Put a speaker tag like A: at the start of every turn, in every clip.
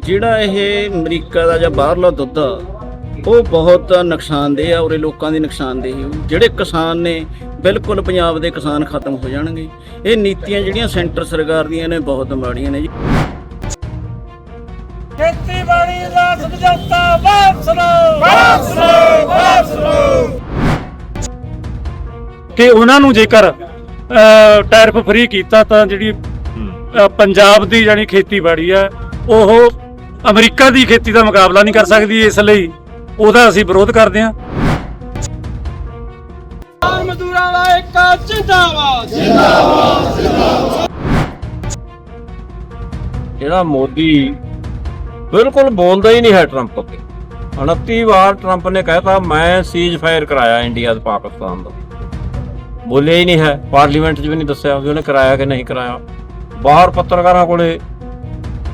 A: ਜਿਹੜਾ ਇਹ ਅਮਰੀਕਾ ਦਾ ਜਾਂ ਬਾਹਰਲਾ ਦੁੱਧ ਆ ਉਹ ਬਹੁਤ ਨੁਕਸਾਨਦੇਹ ਆ ਉਰੇ ਲੋਕਾਂ ਦੀ ਨੁਕਸਾਨਦੇਹੀ ਹੋਊ। ਜਿਹੜੇ ਕਿਸਾਨ ਨੇ ਬਿਲਕੁਲ ਪੰਜਾਬ ਦੇ ਕਿਸਾਨ ਖਤਮ ਹੋ ਜਾਣਗੇ। ਇਹ ਨੀਤੀਆਂ ਜਿਹੜੀਆਂ ਸੈਂਟਰ ਸਰਕਾਰ ਦੀਆਂ ਨੇ ਬਹੁਤ ਮਾੜੀਆਂ ਨੇ ਜੀ।
B: ਖੇਤੀਬਾੜੀ ਦਾ ਸਮਝੌਤਾ ਵਾਪਸ ਲਓ। ਵਾਪਸ ਲਓ ਵਾਪਸ ਲਓ।
C: ਕਿ ਉਹਨਾਂ ਨੂੰ ਜੇਕਰ ਟੈਰਿਫ ਫ੍ਰੀ ਕੀਤਾ ਤਾਂ ਜਿਹੜੀ ਪੰਜਾਬ ਦੀ ਜਾਨੀ ਖੇਤੀਬਾੜੀ ਆ ਉਹ ਅਮਰੀਕਾ ਦੀ ਖੇਤੀ ਦਾ ਮੁਕਾਬਲਾ ਨਹੀਂ ਕਰ ਸਕਦੀ ਇਸ ਲਈ ਉਹਦਾ ਅਸੀਂ ਵਿਰੋਧ ਕਰਦੇ ਹਾਂ।
B: ਕਿਸਾਨ ਮਜ਼ਦੂਰਾਂ ਦਾ ਇੱਕ ਜਿੰਦਾਬਾਦ।
D: ਜਿਹੜਾ ਮੋਦੀ ਬਿਲਕੁਲ ਬੋਲਦਾ ਹੀ ਨਹੀਂ ਹੈ ਟਰੰਪ ਤੇ 29 ਵਾਰ ਟਰੰਪ ਨੇ ਕਹਿਤਾ ਮੈਂ ਸੀਜ਼ ਫਾਇਰ ਕਰਾਇਆ ਇੰਡੀਆ ਤੇ ਪਾਕਿਸਤਾਨ ਦਾ। ਬੋਲਿਆ ਹੀ ਨਹੀਂ ਹੈ। ਪਾਰਲੀਮੈਂਟ 'ਚ ਵੀ ਨਹੀਂ ਦੱਸਿਆ ਵੀ ਉਹਨੇ ਕਰਾਇਆ ਕਿ ਨਹੀਂ ਕਰਾਇਆ। ਬਾਹਰ ਪੱਤਰਕਾਰਾਂ ਕੋਲੇ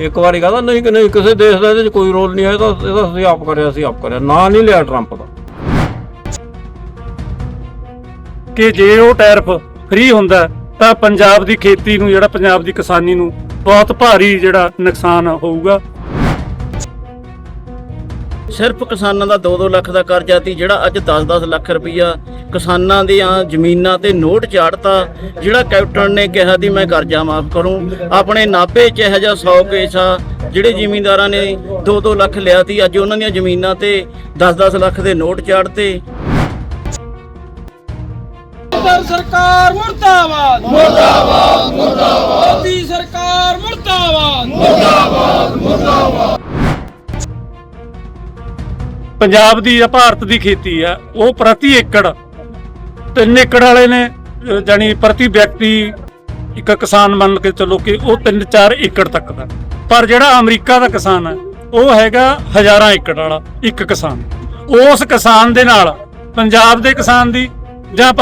D: ਇੱਕ ਵਾਰੀ ਕਹਦਾ, ਨਹੀਂ ਕਿ ਨਹੀਂ, ਕਿਸੇ ਦੇਸ਼ ਦਾ ਇਹਦੇ 'ਚ ਕੋਈ ਰੋਲ ਨਹੀਂ ਹੈ, ਇਹ ਇਹਦਾ ਅਸੀਂ ਆਪ ਕਰਿਆ, ਅਸੀਂ ਆਪ ਕਰਿਆ। ਨਾਂ ਨਹੀਂ ਲਿਆ ਟਰੰਪ ਦਾ।
C: ਕਿ ਜੇ ਉਹ ਟੈਰਫ ਫ੍ਰੀ ਹੁੰਦਾ, ਤਾਂ ਪੰਜਾਬ ਦੀ ਖੇਤੀ ਨੂੰ, ਜਿਹੜਾ ਪੰਜਾਬ ਦੀ ਕਿਸਾਨੀ ਨੂੰ ਬਹੁਤ ਭਾਰੀ ਜਿਹੜਾ ਨੁਕਸਾਨ ਹੋਊਗਾ।
A: ਸਿਰਫ ਕਿਸਾਨਾਂ ਦਾ 2-2 ਲੱਖ ਦਾ ਕਰਜ਼ਾ ਸੀ ਜਿਹੜਾ ਅੱਜ 10-10 ਲੱਖ ਰੁਪਈਆ ਕਿਸਾਨਾਂ ਦੀਆਂ ਜ਼ਮੀਨਾਂ ਤੇ ਨੋਟ ਚਾੜਤਾ ਜਿਹੜਾ ਕੈਪਟਨ ਨੇ ਕਿਹਾ ਸੀ ਮੈਂ ਕਰਜ਼ਾ ਮਾਫ ਕਰੂੰ। ਆਪਣੇ ਨਾਭੇ 'ਚ ਇਹੋ ਜਿਹਾ 100 ਕੇਸ ਆ ਜਿਹੜੇ ਜ਼ਿਮੀਂਦਾਰਾਂ ਨੇ 2-2 ਲੱਖ ਲਿਆ ਸੀ ਅੱਜ ਉਹਨਾਂ ਦੀਆਂ ਜ਼ਮੀਨਾਂ ਤੇ 10-10 ਲੱਖ ਦੇ ਨੋਟ ਚਾੜਤੇ।
B: ਕੇਂਦਰ ਸਰਕਾਰ ਮੁਰਦਾਬਾਦ। ਮੁਰਦਾਬਾਦ ਮੁਰਦਾਬਾਦ। ਮੋਦੀ ਸਰਕਾਰ ਮੁਰਦਾਬਾਦ।
C: ਪੰਜਾਬ ਦੀ ਜਾਂ ਭਾਰਤ ਦੀ ਖੇਤੀ ਆ ਉਹ ਪ੍ਰਤੀ ਏਕੜ ਤਿੰਨ ਏਕੜ ਵਾਲੇ ਨੇ ਜਾਣੀ ਪ੍ਰਤੀ ਵਿਅਕਤੀ ਇੱਕ ਕਿਸਾਨ ਮੰਨ ਕੇ ਚੱਲੋ ਕਿ ਉਹ 3-4 ਏਕੜ ਤੱਕ ਦਾ। ਪਰ ਜਿਹੜਾ ਅਮਰੀਕਾ ਦਾ ਕਿਸਾਨ ਹੈ ਉਹ ਹੈਗਾ ਹਜ਼ਾਰਾਂ ਏਕੜ ਵਾਲਾ ਇੱਕ ਕਿਸਾਨ। ਉਸ ਕਿਸਾਨ ਦੇ ਨਾਲ ਪੰਜਾਬ ਦੇ ਕਿਸਾਨ ਦੀ ਜਾਂ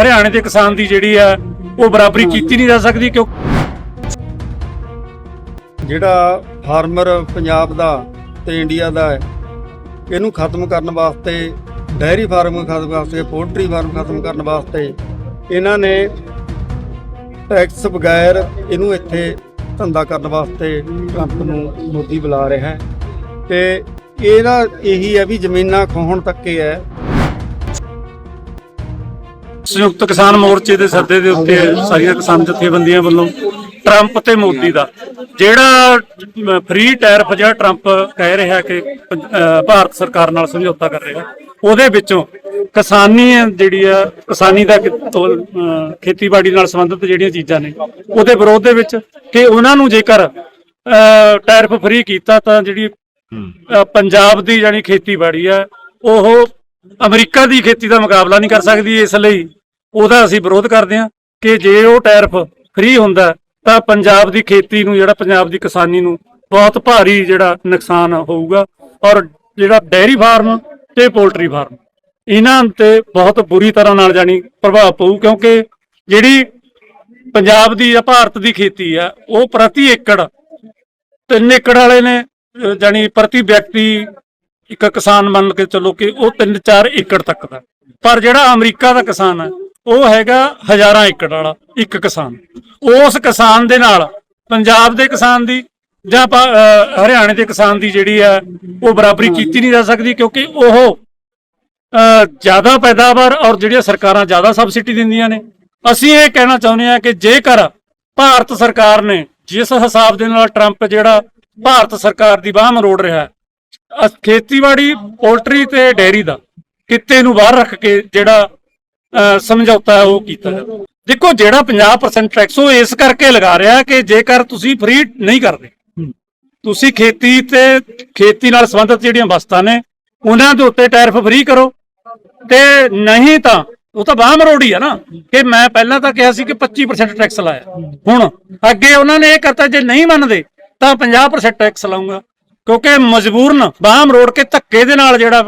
C: ਹਰਿਆਣੇ ਦੇ ਕਿਸਾਨ ਦੀ ਜਿਹੜੀ ਆ ਉਹ ਬਰਾਬਰੀ ਕੀਤੀ ਨਹੀਂ ਜਾ ਸਕਦੀ ਕਿਉਂ?
E: ਜਿਹੜਾ ਫਾਰਮਰ ਪੰਜਾਬ ਦਾ ਤੇ ਇੰਡੀਆ ਦਾ ਹੈ ਇਹਨੂੰ ਖਤਮ ਕਰਨ ਵਾਸਤੇ, ਡੈਰੀ ਫਾਰਮ ਖਤਮ ਵਾਸਤੇ, ਪੋਲਟਰੀ ਫਾਰਮ ਖਤਮ ਕਰਨ ਵਾਸਤੇ ਇਹਨਾਂ ਨੇ ਟੈਕਸ ਬਗੈਰ ਇਹਨੂੰ ਇੱਥੇ ਧੰਦਾ ਕਰਨ ਵਾਸਤੇ ਟਰੰਪ ਨੂੰ ਮੋਦੀ ਬੁਲਾ ਰਿਹਾ ਹੈ। ਤੇ ਇਹਦਾ ਇਹੀ ਹੈ ਵੀ ਜ਼ਮੀਨਾਂ ਖੋਹਣ ਤੱਕੇ ਹੈ।
C: ਸੰਯੁਕਤ ਕਿਸਾਨ ਮੋਰਚੇ ਦੇ ਸੱਦੇ ਦੇ ਉੱਤੇ ਸਾਰੀਆਂ ਕਿਸਾਨ ਜਥੇਬੰਦੀਆਂ ਵੱਲੋਂ ਟਰੰਪ ਤੇ ਮੋਦੀ ਦਾ। ਜਿਹੜਾ ਫ੍ਰੀ ਟੈਰਫ ਜਿਹੜਾ ਟਰੰਪ ਕਹਿ ਰਿਹਾ ਕਿ ਪੰਜ- ਭਾਰਤ ਸਰਕਾਰ ਨਾਲ ਸਮਝੌਤਾ ਕਰ ਰਿਹਾ, ਉਹਦੇ ਵਿੱਚੋਂ ਕਿਸਾਨੀ ਜਿਹੜੀ ਆ, ਕਿਸਾਨੀ ਦਾ ਖੇਤੀਬਾੜੀ ਨਾਲ ਸੰਬੰਧਿਤ ਜਿਹੜੀਆਂ ਚੀਜ਼ਾਂ ਨੇ, ਉਹਦੇ ਵਿਰੋਧ ਦੇ ਵਿੱਚ ਕਿ ਉਹਨਾਂ ਨੂੰ ਜੇਕਰ ਟੈਰਫ ਟੈਰਿਫ ਫ੍ਰੀ ਕੀਤਾ ਤਾਂ ਜਿਹੜੀ ਪੰਜਾਬ ਦੀ ਜਾਨੀ ਖੇਤੀਬਾੜੀ ਆ, ਉਹ ਅਮਰੀਕਾ ਦੀ ਖੇਤੀ ਦਾ ਮੁਕਾਬਲਾ ਨਹੀਂ ਕਰ ਸਕਦੀ, ਇਸ ਲਈ ਉਹਦਾ ਅਸੀਂ ਵਿਰੋਧ ਕਰਦੇ ਹਾਂ ਕਿ ਜੇ ਉਹ ਟੈਰਫ ਫ੍ਰੀ ਹੁੰਦਾ ਤਾਂ ਪੰਜਾਬ ਦੀ ਖੇਤੀ ਨੂੰ, ਜਿਹੜਾ ਪੰਜਾਬ ਦੀ ਕਿਸਾਨੀ ਨੂੰ ਬਹੁਤ ਭਾਰੀ ਜਿਹੜਾ ਨੁਕਸਾਨ ਹੋਊਗਾ ਔਰ ਜਿਹੜਾ ਡੈਰੀ ਫਾਰਮ ਤੇ ਪੋਲਟਰੀ ਫਾਰਮ, ਇਹਨਾਂ ਤੇ ਬਹੁਤ ਬੁਰੀ ਤਰ੍ਹਾਂ ਨਾਲ ਜਾਨੀ ਪ੍ਰਭਾਵ ਪਊ, ਕਿਉਂਕਿ ਜਿਹੜੀ ਪੰਜਾਬ ਦੀ ਜਾਂ ਭਾਰਤ ਦੀ ਖੇਤੀ ਆ ਉਹ ਪ੍ਰਤੀ ਏਕੜ, ਤਿੰਨ ਏਕੜ ਵਾਲੇ ਨੇ, ਅਹ ਜਾਣੀ ਪ੍ਰਤੀ ਵਿਅਕਤੀ ਇੱਕ ਕਿਸਾਨ ਮੰਨ ਕੇ ਚੱਲੋ ਕਿ ਉਹ 3-4 ਏਕੜ ਤੱਕ ਦਾ ਪਰ ਜਿਹੜਾ ਅਮਰੀਕਾ ਦਾ ਕਿਸਾਨ ਹੈ ਉਹ ਹੈਗਾ ਹਜ਼ਾਰਾਂ ਏਕੜ ਵਾਲਾ, ਇੱਕ ਕਿਸਾਨ। ਉਸ ਕਿਸਾਨ ਦੇ ਨਾਲ ਪੰਜਾਬ ਦੇ ਕਿਸਾਨ ਦੀ ਜਾਂ ਹਰਿਆਣੇ ਦੇ ਕਿਸਾਨ ਦੀ ਜਿਹੜੀ ਹੈ, ਉਹ ਬਰਾਬਰੀ ਕੀਤੀ ਨਹੀਂ ਜਾ ਸਕਦੀ ਕਿਉਂਕਿ ਉਹ ਜ਼ਿਆਦਾ ਪੈਦਾਵਾਰ ਔਰ ਜਿਹੜੀਆਂ ਸਰਕਾਰਾਂ ਜ਼ਿਆਦਾ ਸਬਸਿਡੀ ਦਿੰਦੀਆਂ ਨੇ। ਅਸੀਂ ਇਹ ਕਹਿਣਾ ਚਾਹੁੰਦੇ ਹਾਂ ਕਿ ਜੇਕਰ ਭਾਰਤ ਸਰਕਾਰ ਨੇ ਜਿਸ ਹਿਸਾਬ ਦੇ ਨਾਲ ਟਰੰਪ ਜਿਹੜਾ ਭਾਰਤ ਸਰਕਾਰ ਦੀ ਬਾਹ ਮਰੋੜ ਰਿਹਾ ਹੈ ਖੇਤੀਬਾੜੀ, ਪੋਲਟਰੀ ਤੇ ਡੈਰੀ ਦਾ ਕਿੱਤੇ ਨੂੰ ਬਾਹਰ ਰੱਖ ਕੇ ਜਿਹੜਾ ਸਮਝੌਤਾ ਹੈ ਉਹ ਕੀਤਾ ਜਾਵੇ। ਦੇਖੋ ਜਿਹੜਾ 50% ਟੈਕਸ ਉਹ ਇਸ ਕਰਕੇ ਲਗਾ ਰਿਹਾ ਕਿ ਜੇਕਰ ਤੁਸੀਂ ਫ੍ਰੀ ਨਹੀਂ ਕਰਦੇ ਤੁਸੀਂ ਖੇਤੀ ਤੇ ਖੇਤੀ ਨਾਲ ਸੰਬੰਧਿਤ ਜਿਹੜੀਆਂ ਵਸਤਾਂ ਨੇ ਉਹਨਾਂ ਦੇ ਉੱਤੇ ਟੈਰਿਫ ਫ੍ਰੀ ਕਰੋ। ਤੇ ਨਹੀਂ ਤਾਂ ਉਹ ਤਾਂ ਬਾਹ ਮਰੋੜੀ ਆ ਨਾ ਕਿ ਮੈਂ ਪਹਿਲਾਂ ਤਾਂ ਕਿਹਾ ਸੀ ਕਿ 25% ਟੈਕਸ ਲਾਇਆ। ਹੁਣ ਅੱਗੇ ਉਹਨਾਂ ਨੇ ਇਹ ਕਰਤਾ ਜੇ ਨਹੀਂ ਮੰਨਦੇ ਤਾਂ 50% ਟੈਕਸ ਲਾਉਂਗਾ ਕਿਉਂਕਿ ਮਜਬੂਰਨ ਬਾਹ ਮਰੋੜ ਕੇ ਧੱਕੇ ਦੇ ਨਾਲ ਜਿਹੜਾ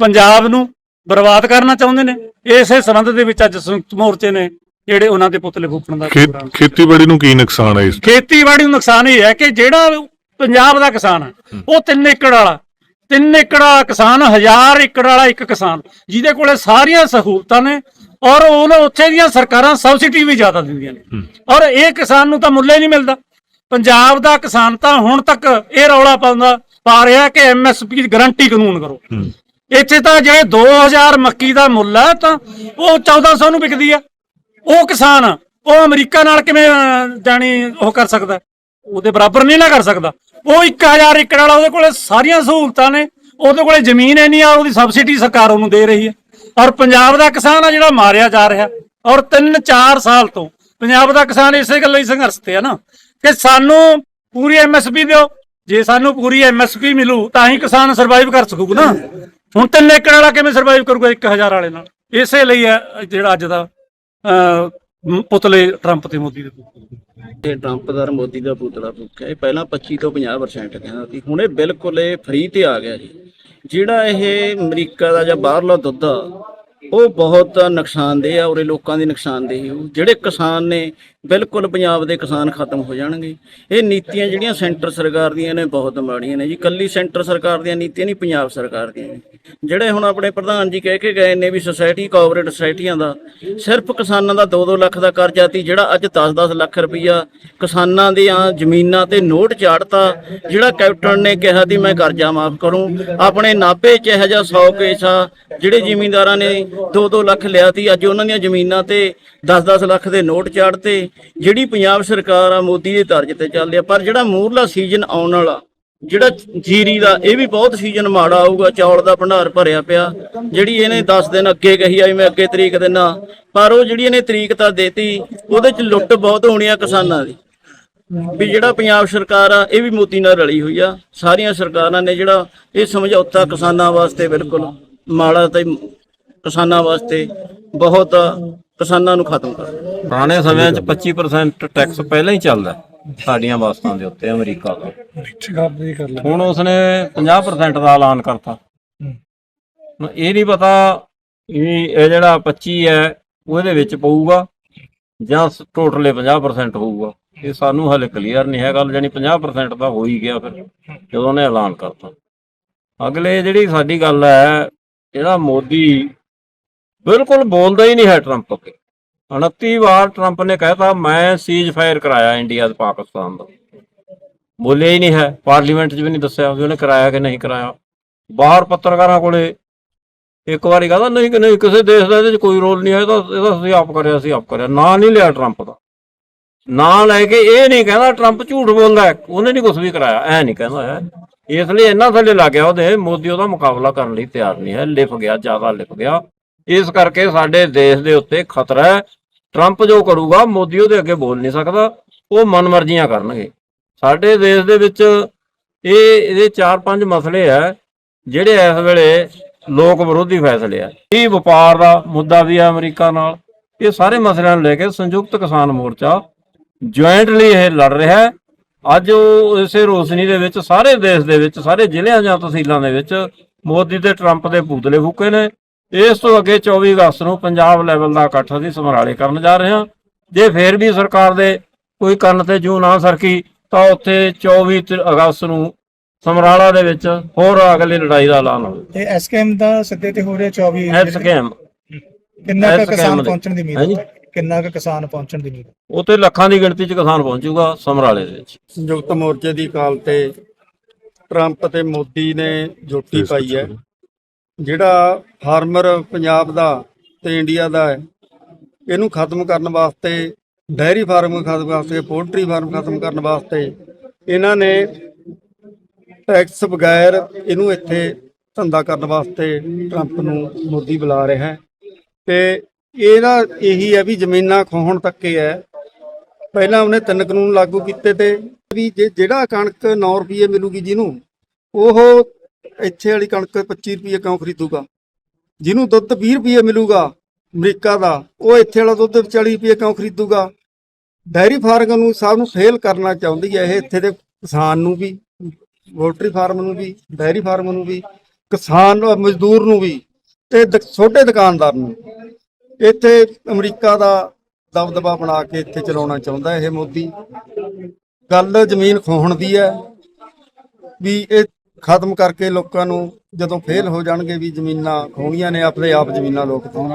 C: ਪੰਜਾਬ ਨੂੰ ਬਰਬਾਦ ਕਰਨਾ ਚਾਹੁੰਦੇ ਨੇ। ਇਸੇ ਸੰਬੰਧ ਦੇ ਵਿੱਚ ਅੱਜ ਸੰਯੁਕਤ ਮੋਰਚੇ ਨੇ ਜਿਹੜੇ ਉਹਨਾਂ ਦੇ ਪੁਤਲੇ ਫੂਕਣ ਦਾ ਪ੍ਰੋਗਰਾਮ
F: ਖੇਤੀਬਾੜੀ ਨੂੰ ਕੀ ਨੁਕਸਾਨ ਹੈ ਇਸ
C: ਖੇਤੀਬਾੜੀ ਨੂੰ ਨੁਕਸਾਨ ਇਹ ਹੈ ਕਿ ਜਿਹੜਾ ਪੰਜਾਬ ਦਾ ਕਿਸਾਨ ਹੈ ਉਹ 3 ਏਕੜ ਵਾਲਾ 3 ਏਕੜ ਵਾਲਾ ਕਿਸਾਨ 1000 ਏਕੜ ਵਾਲਾ ਇੱਕ ਕਿਸਾਨ ਜਿਹਦੇ ਕੋਲੇ ਸਾਰੀਆਂ ਸਹੂਲਤਾਂ ਨੇ ਔਰ ਉਹ ਉੱਥੇ ਦੀਆਂ ਸਰਕਾਰਾਂ ਸਬਸਿਡੀ ਵੀ ਜ਼ਿਆਦਾ ਦਿੰਦੀਆਂ ਨੇ। ਔਰ ਇਹ ਕਿਸਾਨ ਨੂੰ ਤਾਂ ਮੁੱਲ ਹੀ ਨਹੀਂ ਮਿਲਦਾ। ਪੰਜਾਬ ਦਾ ਕਿਸਾਨ ਤਾਂ ਹੁਣ ਤੱਕ ਇਹ ਰੌਲਾ ਪਾਉਂਦਾ ਪਾ ਰਿਹਾ ਕਿ ਐਮਐਸਪੀ ਗਾਰੰਟੀ ਕਾਨੂੰਨ ਕਰੋ। ਇੱਥੇ ਤਾਂ ਜੇ 2000 ਮੱਕੀ ਦਾ ਮੁੱਲ ਹੈ ਤਾਂ ਉਹ 1400 ਨੂੰ ਵਿਕਦੀ ਆ। ਉਹ ਕਿਸਾਨ, ਉਹ ਅਮਰੀਕਾ ਨਾਲ ਕਿਵੇਂ ਜਾਣੀ ਉਹ ਕਰ ਸਕਦਾ? ਉਹਦੇ ਬਰਾਬਰ ਨਹੀਂ ਨਾ ਕਰ ਸਕਦਾ। ਉਹ 1000 ਏਕੜ ਵਾਲਾ ਉਹਦੇ ਕੋਲੇ ਸਾਰੀਆਂ ਸਹੂਲਤਾਂ ਨੇ। ਉਹਦੇ ਕੋਲੇ ਜ਼ਮੀਨ ਹੈ ਨਹੀਂ ਆ, ਉਹਦੀ ਸਬਸਿਡੀ ਸਰਕਾਰ ਉਹਨੂੰ ਦੇ ਰਹੀ ਹੈ ਔਰ ਪੰਜਾਬ ਦਾ ਕਿਸਾਨ ਆ ਜਿਹੜਾ ਮਾਰਿਆ ਜਾ ਰਿਹਾ। ਔਰ 3-4 ਸਾਲ ਤੋਂ ਪੰਜਾਬ ਦਾ ਕਿਸਾਨ ਇਸੇ ਗੱਲ ਹੀ ਸੰਘਰਸ਼ ਤੇ ਆ ਨਾ। ਕਿ ਸਾਨੂੰ ਪੂਰੀ ਐਮਐਸਪੀ ਦਿਓ। ਜੇ ਸਾਨੂੰ ਪੂਰੀ ਐਮਐਸਪੀ ਮਿਲੂ, ਤਾਂ ਹੀ ਕਿਸਾਨ ਸਰਵਾਈਵ ਕਰ ਸਕੂਗਾ ਨਾ। ਹੁਣ ਤਿੰਨ ਏਕੜ ਵਾਲਾ ਕਿਵੇਂ ਸਰਵਾਈਵ ਕਰੂਗਾ 1000 ਵਾਲੇ ਨਾਲ? ਇਸੇ ਲਈ ਹੈ ਜਿਹੜਾ ਅੱਜ ਦਾ ਅਹ, ਪੁਤਲੇ ਟਰੰਪ ਤੇ ਮੋਦੀ ਦੇ ਪੁਤਲੇ
A: ਇਹ ਟਰੰਪ ਦਾ ਔਰ ਮੋਦੀ ਦਾ ਪੁਤਲਾ ਫੂਕਿਆ ਇਹ ਪਹਿਲਾਂ 25 ਤੋਂ 50% ਕਹਿੰਦਾ ਸੀ। ਹੁਣ ਇਹ ਬਿਲਕੁਲ ਇਹ ਫ੍ਰੀ ਤੇ ਆ ਗਿਆ ਜੀ। ਜਿਹੜਾ ਇਹ ਅਮਰੀਕਾ ਦਾ ਜਾਂ ਬਾਹਰਲਾ ਦੁੱਧ ਆ ਉਹ ਬਹੁਤ ਨੁਕਸਾਨਦੇਹ ਆ, ਉਰੇ ਲੋਕਾਂ ਦੀ ਨੁਕਸਾਨਦੇਹੀ ਹੋਊ। ਜਿਹੜੇ ਕਿਸਾਨ ਨੇ, ਬਿਲਕੁਲ ਪੰਜਾਬ ਦੇ ਕਿਸਾਨ ਖਤਮ ਹੋ ਜਾਣਗੇ। ਇਹ ਨੀਤੀਆਂ ਜਿਹੜੀਆਂ ਸੈਂਟਰ ਸਰਕਾਰ ਦੀਆਂ ਨੇ, ਬਹੁਤ ਮਾੜੀਆਂ ਨੇ ਜੀ। ਕੱਲੀ ਸੈਂਟਰ ਸਰਕਾਰ ਦੀਆਂ ਨੀਤੀਆਂ ਨਹੀਂ, ਪੰਜਾਬ ਸਰਕਾਰ ਦੀਆਂ ਨੇ। ਜਿਹੜੇ ਹੁਣ ਆਪਣੇ ਪ੍ਰਧਾਨ ਜੀ ਕਹਿ ਕੇ ਗਏ ਨੇ ਵੀ ਸੁਸਾਇਟੀ ਕੋਆਪਰੇਟਿਵ ਸੁਸਾਇਟੀਆਂ ਦਾ, ਸਿਰਫ ਕਿਸਾਨਾਂ ਦਾ 2-2 ਲੱਖ ਦਾ ਕਰਜ਼ਾ ਤੀ ਜਿਹੜਾ ਅੱਜ 10-10 ਲੱਖ ਰੁਪਈਆ ਕਿਸਾਨਾਂ ਦੀਆਂ ਜ਼ਮੀਨਾਂ ਤੇ ਨੋਟ ਚਾੜਤਾ, ਜਿਹੜਾ ਕੈਪਟਨ ਨੇ ਕਿਹਾ ਸੀ, ਮੈਂ ਕਰਜ਼ਾ ਮਾਫ ਕਰੂੰ। ਆਪਣੇ ਨਾਭੇ ਚ ਇਹੋ ਜਿਹਾ 100 ਕੇਸ ਆ, ਜਿਹੜੇ ਜ਼ਿਮੀਂਦਾਰਾਂ ਨੇ 2-2 ਲੱਖ ਲਿਆ ਤੀ। ਅੱਜ ਉਹਨਾਂ ਦੀਆਂ ਜ਼ਮੀਨਾਂ ਤੇ 10-10 ਲੱਖ ਦੇ ਨੋਟ ਚਾੜਤੇ ਜਿਹੜੀ ਪੰਜਾਬ ਸਰਕਾਰ ਆ ਮੋਦੀ ਦੇ ਤਰਜ ਤੇ ਚੱਲਦੀ ਆ ਪਰ ਜਿਹੜਾ ਮੂਰਲਾ ਸੀਜ਼ਨ ਆਉਣ ਵਾਲਾ, ਜਿਹੜਾ ਜੀਰੀ ਦਾ, ਇਹ ਵੀ ਬਹੁਤ ਸੀਜ਼ਨ ਮਾੜਾ ਆਊਗਾ ਚੌਲ ਦਾ ਭੰਡਾਰ ਭਰਿਆ ਪਿਆ। ਜਿਹੜੀ ਇਹਨੇ 10 ਦਿਨ ਅੱਗੇ ਕਹੀ ਆਈ ਮੈਂ ਅੱਗੇ ਤਰੀਕ ਦੇਣਾ ਪਰ ਉਹ ਜਿਹੜੀ ਇਹਨੇ ਤਰੀਕ ਤਾਂ ਦੇਤੀ, ਉਹਦੇ ਚ ਲੁੱਟ ਬਹੁਤ ਹੋਣੀ ਆ ਕਿਸਾਨਾਂ ਦੀ। ਵੀ ਜਿਹੜਾ ਪੰਜਾਬ ਸਰਕਾਰ ਆ, ਇਹ ਵੀ ਮੋਦੀ ਨਾਲ ਰਲੀ ਹੋਈ ਆ। ਸਾਰੀਆਂ ਸਰਕਾਰਾਂ ਨੇ ਜਿਹੜਾ ਇਹ ਸਮਝੌਤਾ ਕਿਸਾਨਾਂ ਵਾਸਤੇ ਬਿਲਕੁਲ ਮਾੜਾ ਤੇ ਕਿਸਾਨਾਂ ਵਾਸਤੇ ਬਹੁਤ ਕਿਸਾਨਾਂ ਨੂੰ ਖਤਮ ਕਰ
D: ਪੁਰਾਣੇ ਸਮਿਆਂ 'ਚ 25% ਟੈਕਸ ਪਹਿਲਾਂ ਹੀ ਚੱਲਦਾ ਸਾਡੀਆਂ ਵਸਤਾਂ ਦੇ ਉੱਤੇ ਅਮਰੀਕਾ ਦਾ ਹੁਣ ਉਸਨੇ 50% ਦਾ ਐਲਾਨ ਕਰਤਾ। ਹੁਣ ਇਹ ਨਹੀਂ ਪਤਾ ਵੀ ਇਹ ਜਿਹੜਾ 25 ਹੈ, ਉਹਦੇ ਵਿੱਚ ਪਊਗਾ ਜਾਂ ਟੋਟਲੇ 50% ਹੋਊਗਾ। ਇਹ ਸਾਨੂੰ ਹਲੇ ਕਲੀਅਰ ਨਹੀਂ ਹੈ ਗੱਲ ਜਾਨੀ 50% ਦਾ ਹੋ ਹੀ ਗਿਆ ਫਿਰ, ਜਦੋਂ ਉਹਨੇ ਐਲਾਨ ਕਰਤਾ। ਅਗਲੇ ਜਿਹੜੀ ਸਾਡੀ ਗੱਲ ਹੈ ਜਿਹੜਾ ਮੋਦੀ ਬਿਲਕੁਲ ਬੋਲਦਾ ਹੀ ਨਹੀਂ ਹੈ ਟਰੰਪ ਅੱਗੇ 29 ਵਾਰ ਟਰੰਪ ਨੇ ਕਹਿਤਾ, ਮੈਂ ਸੀਜ਼ ਫਾਇਰ ਕਰਾਇਆ ਇੰਡੀਆ ਤੇ ਪਾਕਿਸਤਾਨ ਦਾ। ਬੋਲਿਆ ਹੀ ਨਹੀਂ ਹੈ। ਪਾਰਲੀਮੈਂਟ 'ਚ ਵੀ ਨਹੀਂ ਦੱਸਿਆ ਵੀ ਉਹਨੇ ਕਰਾਇਆ ਕਿ ਨਹੀਂ ਕਰਾਇਆ। ਬਾਹਰ ਪੱਤਰਕਾਰਾਂ ਕੋਲੇ ਇੱਕ ਵਾਰੀ ਕਹਦਾ, ਨਹੀਂ ਕਿ ਨਹੀਂ, ਕਿਸੇ ਦੇਸ਼ ਦਾ ਇਹਦੇ 'ਚ ਕੋਈ ਰੋਲ ਨਹੀਂ ਹੈ, ਇਹਦਾ ਇਹਦਾ ਅਸੀਂ ਆਪ ਕਰਿਆ, ਅਸੀਂ ਆਪ ਕਰਿਆ। ਨਾਂ ਨਹੀਂ ਲਿਆ ਟਰੰਪ ਦਾ। ਨਾਂ ਲੈ ਕੇ ਇਹ ਨਹੀਂ ਕਹਿੰਦਾ ਟਰੰਪ ਝੂਠ ਬੋਲਦਾ ਉਹਨੇ ਨਹੀਂ ਕੁਝ ਵੀ ਕਰਾਇਆ। ਐ ਨਹੀਂ ਕਹਿੰਦਾ ਹੈ। ਇਸ ਲਈ ਇੰਨਾ ਥੱਲੇ ਲੱਗ ਗਿਆ ਉਹਦੇ। ਮੋਦੀ ਉਹਦਾ ਮੁਕਾਬਲਾ ਕਰਨ ਲਈ ਤਿਆਰ ਨਹੀਂ ਹੈ। ਲਿਫ ਗਿਆ, ਜ਼ਿਆਦਾ ਲਿਫ ਗਿਆ। ਇਸ ਕਰਕੇ ਸਾਡੇ ਦੇਸ਼ ਦੇ ਉੱਤੇ ਖਤਰਾ ਹੈ। ਟਰੰਪ ਜੋ ਕਰੂਗਾ, ਮੋਦੀ ਉਹਦੇ ਅੱਗੇ ਬੋਲ ਨਹੀਂ ਸਕਦਾ। ਉਹ ਮਨਮਰਜ਼ੀਆਂ ਕਰਨਗੇ। ਸਾਡੇ ਦੇਸ਼ ਦੇ ਵਿੱਚ ਇਹ, ਇਹਦੇ ਚਾਰ ਪੰਜ ਮਸਲੇ ਆ, ਜਿਹੜੇ ਇਸ ਵੇਲੇ ਲੋਕ ਵਿਰੋਧੀ ਫੈਸਲੇ ਆ। ਇਹ ਵਪਾਰ ਦਾ ਮੁੱਦਾ ਵੀ ਆ ਅਮਰੀਕਾ ਨਾਲ। ਇਹ ਸਾਰੇ ਮਸਲਿਆਂ ਨੂੰ ਲੈ ਕੇ ਸੰਯੁਕਤ ਕਿਸਾਨ ਮੋਰਚਾ ਜੁਆਇੰਟਲੀ ਇਹ ਲੜ ਰਿਹਾ ਹੈ। ਅੱਜ ਉਹ ਇਸੇ ਰੋਸ਼ਨੀ ਦੇ ਵਿੱਚ ਸਾਰੇ ਦੇਸ਼ ਦੇ ਵਿੱਚ, ਸਾਰੇ ਜ਼ਿਲ੍ਹਿਆਂ ਜਾਂ ਤਹਿਸੀਲਾਂ ਦੇ ਵਿੱਚ ਮੋਦੀ ਤੇ ਟਰੰਪ ਦੇ ਪੂਤਲੇ ਫੂਕੇ ਨੇ। ਇਸ ਤੋਂ ਅੱਗੇ 24 ਅਗਸਤ ਨੂੰ ਪੰਜਾਬ ਲੈਵਲ ਦਾ ਇਕੱਠ ਅਸੀਂ ਸਮਰਾਲੇ ਕਰਨ ਜਾ ਰਹੇ ਹਾਂ। ਜੇ ਫੇਰ ਵੀ ਸਰਕਾਰ ਦੇ ਕੋਈ ਕੰਨ ਤੇ ਜੂ ਨਾ ਸਰਕੀ ਤਾਂ ਉੱਥੇ 24 ਤ- ਅਗਸਤ ਨੂੰ ਸਮਰਾਲਾ ਦੇ ਵਿੱਚ ਹੋਰ ਅਗਲੀ ਲੜਾਈ ਦਾ ਐਲਾਨ ਹੋਵੇ।
G: ਇਹ ਐਸਕੇਐਮ ਦਾ ਸਿੱਧੇ ਤੇ ਹੋ ਰਿਹਾ 24
D: ਐਸ ਕੇਮ
G: ਕਿੰਨਾ ਕੁ ਕਿਸਾਨ ਪਹੁੰਚਣ ਦੀ ਉਮੀਦ। ਹੈ? ਕਿੰਨਾ ਕੁ ਕਿਸਾਨ ਪਹੁੰਚਣ ਦੀ ਉਮੀਦ?
D: ਉਤੇ ਲੱਖਾਂ ਦੀ ਗਿਣਤੀ 'ਚ ਕਿਸਾਨ ਪਹੁੰਚੂਗਾ ਸਮਰਾਲੇ ਦੇ ਵਿੱਚ।
E: ਸੰਯੁਕਤ ਮੋਰਚੇ ਦੀ ਕਾਲ ਤੇ ਟਰੰਪ ਤੇ ਮੋਦੀ ਨੇ ਜੋਟੀ ਪਾਈ ਹੈ। ਜਿਹੜਾ ਫਾਰਮਰ ਪੰਜਾਬ ਦਾ ਤੇ ਇੰਡੀਆ ਦਾ ਹੈ, ਇਹਨੂੰ ਖਤਮ ਕਰਨ ਵਾਸਤੇ, ਡੈਰੀ ਫਾਰਮ ਖਤਮ ਵਾਸਤੇ, ਪੋਲਟਰੀ ਫਾਰਮ ਖਤਮ ਕਰਨ ਵਾਸਤੇ ਇਹਨਾਂ ਨੇ ਟੈਕਸ ਬਗੈਰ ਇਹਨੂੰ ਇੱਥੇ ਧੰਦਾ ਕਰਨ ਵਾਸਤੇ ਟਰੰਪ ਨੂੰ ਮੋਦੀ ਬੁਲਾ ਰਿਹਾ ਹੈ। ਤੇ ਇਹਦਾ ਇਹੀ ਹੈ ਵੀ ਜ਼ਮੀਨਾਂ ਖੋਹਣ ਤੱਕ ਹੀ ਹੈ। ਪਹਿਲਾਂ ਉਹਨੇ ਤਿੰਨ ਕਾਨੂੰਨ ਲਾਗੂ ਕੀਤੇ ਤੇ ਵੀ ਜੇ ਜਿਹੜਾ ਕਣਕ 9 ਰੁਪਏ ਮਿਲੂਗੀ ਜਿਹਨੂੰ, ਉਹ ਇੱਥੇ ਵਾਲੀ ਕਣਕ 25 ਰੁਪਏ ਕਿਉਂ ਖਰੀਦੂਗਾ? ਜਿਹਨੂੰ ਦੁੱਧ 20 ਰੁਪਏ ਮਿਲੂਗਾ ਅਮਰੀਕਾ ਦਾ, ਉਹ ਇੱਥੇ ਵਾਲਾ ਦੁੱਧ 40 ਰੁਪਏ ਕਿਉਂ ਖਰੀਦੂਗਾ? ਡੈਰੀ ਫਾਰਮ ਨੂੰ ਸਭ ਨੂੰ ਫੇਲ ਕਰਨਾ ਚਾਹੁੰਦੀ ਹੈ ਇਹ ਇੱਥੇ ਦੇ ਕਿਸਾਨ ਨੂੰ ਵੀ, ਪੋਲਟਰੀ ਫਾਰਮ ਨੂੰ ਵੀ, ਡੈਰੀ ਫਾਰਮ ਨੂੰ ਵੀ, ਕਿਸਾਨ, ਮਜ਼ਦੂਰ ਨੂੰ ਵੀ ਤੇ ਦ- ਛੋਟੇ ਦੁਕਾਨਦਾਰ ਨੂੰ ਇੱਥੇ ਅਮਰੀਕਾ ਦਾ ਦਬਦਬਾ ਬਣਾ ਕੇ ਇੱਥੇ ਚਲਾਉਣਾ ਚਾਹੁੰਦਾ ਇਹ ਮੋਦੀ। ਗੱਲ ਜ਼ਮੀਨ ਖੋਹਣ ਦੀ ਹੈ ਵੀ ਇਹ ਖਤਮ ਕਰਕੇ ਲੋਕਾਂ ਨੂੰ ਜਦੋਂ ਫੇਲ ਹੋ ਜਾਣਗੇ ਵੀ ਜ਼ਮੀਨਾਂ ਖੋਹਣੀਆਂ ਨੇ, ਆਪਣੇ ਆਪ ਜ਼ਮੀਨਾਂ ਲੋਕ ਤੋਂ